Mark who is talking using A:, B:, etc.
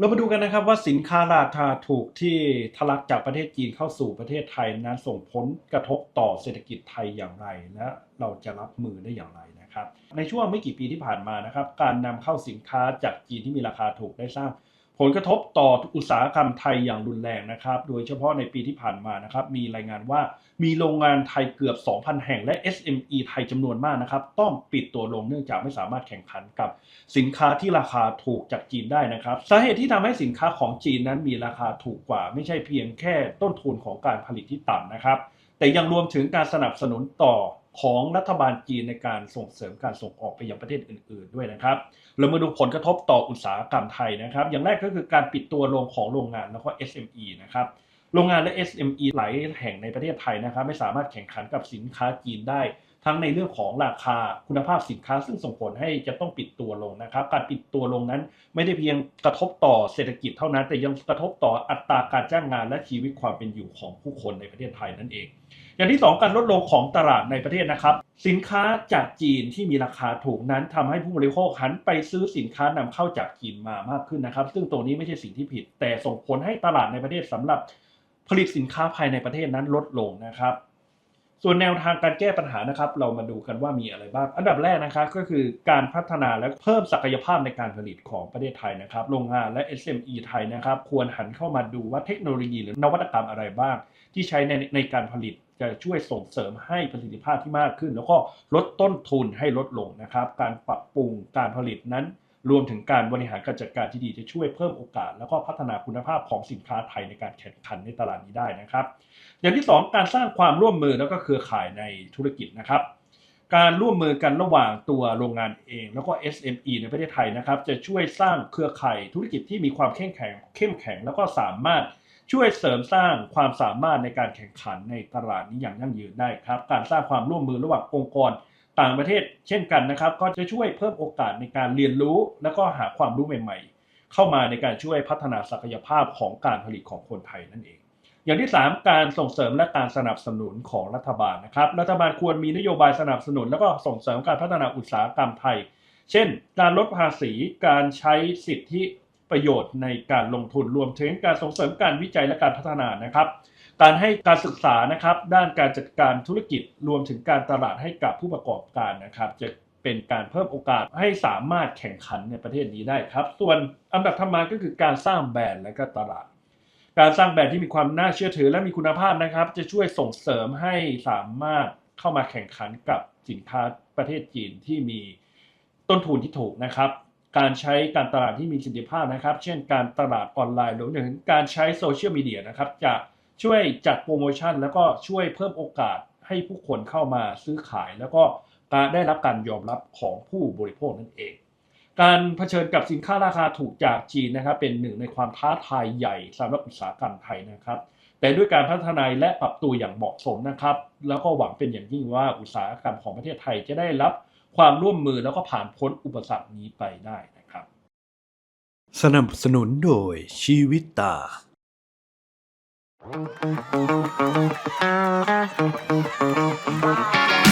A: เรามาดูกันนะครับว่าสินค้าราคาถูกที่ทะลักจากประเทศจีนเข้าสู่ประเทศไทยนั้นส่งผลกระทบต่อเศรษฐกิจไทยอย่างไร และเราจะรับมือได้อย่างไรนะครับ ในช่วงไม่กี่ปีที่ผ่านมานะครับ การนำเข้าสินค้าจากจีนที่มีราคาถูกได้สร้าง ผลกระทบต่ออุตสาหกรรมไทยอย่างรุนแรงนะครับ โดยเฉพาะในปีที่ผ่านมานะครับ มีรายงานว่ามีโรงงานไทยเกือบ 2,000 แห่งและ SME ไทยจำนวนมากนะครับ ต้องปิดตัวลงเนื่องจากไม่สามารถแข่งขันกับสินค้าที่ราคาถูกจากจีนได้นะครับ สาเหตุที่ทำให้สินค้าของจีนนั้นมีราคาถูกกว่า ไม่ใช่เพียงแค่ต้นทุนของการผลิตที่ต่ำนะครับ แต่ยังรวมถึงการสนับสนุนต่อ ของรัฐบาลจีนในการส่งเสริมการส่งออกไปยังประเทศอื่น ๆ ด้วยนะครับ เรามาดูผลกระทบต่ออุตสาหกรรมไทยนะครับ อย่างแรกก็คือการปิดตัวลงของโรงงานแล้วก็ SME นะครับ โรงงานและ SME หลายแห่งในประเทศไทยนะครับ ไม่สามารถแข่งขันกับสินค้าจีนได้ ทั้งในเรื่องของราคาคุณภาพสินค้าซึ่งส่งผลให้จะต้องปิดตัวลงนะครับ การปิดตัวลงนั้นไม่ได้เพียงกระทบต่อเศรษฐกิจเท่านั้น แต่ยังกระทบต่ออัตราการจ้างงานและชีวิตความเป็นอยู่ของผู้คนในประเทศไทยนั่นเอง อย่างที่ 2 การลดลงของตลาดในประเทศนะครับ สินค้าจากจีนที่มีราคาถูกนั้นทำให้ผู้บริโภคหันไปซื้อสินค้านำเข้าจากจีนมามากขึ้นนะครับ ซึ่งตรงนี้ไม่ใช่สิ่งที่ผิด แต่ส่งผลให้ตลาดในประเทศสำหรับผลิตสินค้าภายในประเทศนั้นลดลงนะครับ ส่วนแนวทางการแก้ปัญหานะครับ เรามาดูกันว่ามีอะไรบ้าง อันดับแรกนะครับก็คือการพัฒนาและเพิ่มศักยภาพในการผลิตของประเทศไทยนะครับ โรงงานและ SME ไทยนะครับ ควรหันเข้ามาดูว่าเทคโนโลยีหรือนวัตกรรมอะไรบ้าง ที่ใช้ในในการผลิตจะช่วยส่งเสริมให้ประสิทธิภาพที่มากขึ้น แล้วก็ลดต้นทุนให้ลดลงนะครับ การปรับปรุงการผลิตนั้น รวมถึงการบริหารการจัดการที่ดีจะช่วยเพิ่มโอกาส แล้วก็พัฒนาคุณภาพของสินค้าไทยในการแข่งขันในตลาดนี้ได้นะครับ อย่างที่ 2 การสร้างความร่วมมือแล้วก็เครือข่ายในธุรกิจนะครับการร่วมมือกันระหว่างตัวโรงงานเอง แล้วก็ SME ในประเทศไทยนะครับ จะช่วยสร้างเครือข่ายธุรกิจที่มีความเข้มแข็งเข้มแข็ง แล้วก็สามารถช่วยเสริมสร้างความสามารถในการแข่งขันในตลาดนี้อย่างยั่งยืนได้ครับ การสร้างความร่วมมือระหว่างองค์กร ต่างประเทศเช่นกันนะครับ ก็จะช่วยเพิ่มโอกาสในการเรียนรู้ แล้วก็หาความรู้ใหม่ ๆ เข้ามาในการช่วยพัฒนาศักยภาพของการผลิตของคนไทยนั่นเอง อย่างที่ 3 การส่งเสริมและการสนับสนุนของรัฐบาลนะครับ รัฐบาลควรมีนโยบายสนับสนุน แล้วก็ส่งเสริมการพัฒนาอุตสาหกรรมไทย เช่น การลดภาษี การใช้สิทธิประโยชน์ในการลงทุนรวมถึงการส่งเสริมการวิจัยและการพัฒนานะครับ การให้การศึกษานะครับ ด้านการจัดการธุรกิจรวมถึงการตลาดให้กับผู้ประกอบการนะครับ จะเป็นการเพิ่มโอกาสให้สามารถแข่งขันในประเทศนี้ได้ครับ ส่วนอันดับถัดมาก็คือการสร้างแบรนด์และก็ตลาด การสร้างแบรนด์ที่มีความน่าเชื่อถือและมีคุณภาพนะครับ จะช่วยส่งเสริมให้สามารถเข้ามาแข่งขันกับสินค้าประเทศจีนที่มีต้นทุนที่ถูกนะครับการใช้การตลาดที่มีประสิทธิภาพนะครับ เช่นการตลาดออนไลน์รวมถึงการใช้โซเชียลมีเดียนะครับ จะ ช่วยจัดโปรโมชั่น แล้วก็ช่วยเพิ่มโอกาสให้ผู้คนเข้ามาซื้อขาย แล้วก็การได้รับการยอมรับของผู้บริโภคนั่นเอง การเผชิญกับสินค้าราคาถูกจากจีนนะครับเป็นหนึ่งในความท้าทายใหญ่สำหรับอุตสาหกรรมไทยนะครับ แต่ด้วยการพัฒนาและปรับตัวอย่างเหมาะสมนะครับ แล้วก็หวังเป็นอย่างยิ่งว่าอุตสาหกรรมของประเทศไทยจะได้รับความร่วมมือแล้วก็ผ่านพ้นอุปสรรคนี้ไปได้นะครับ
B: สนับสนุนโดยชีวิตตา
C: Thank you.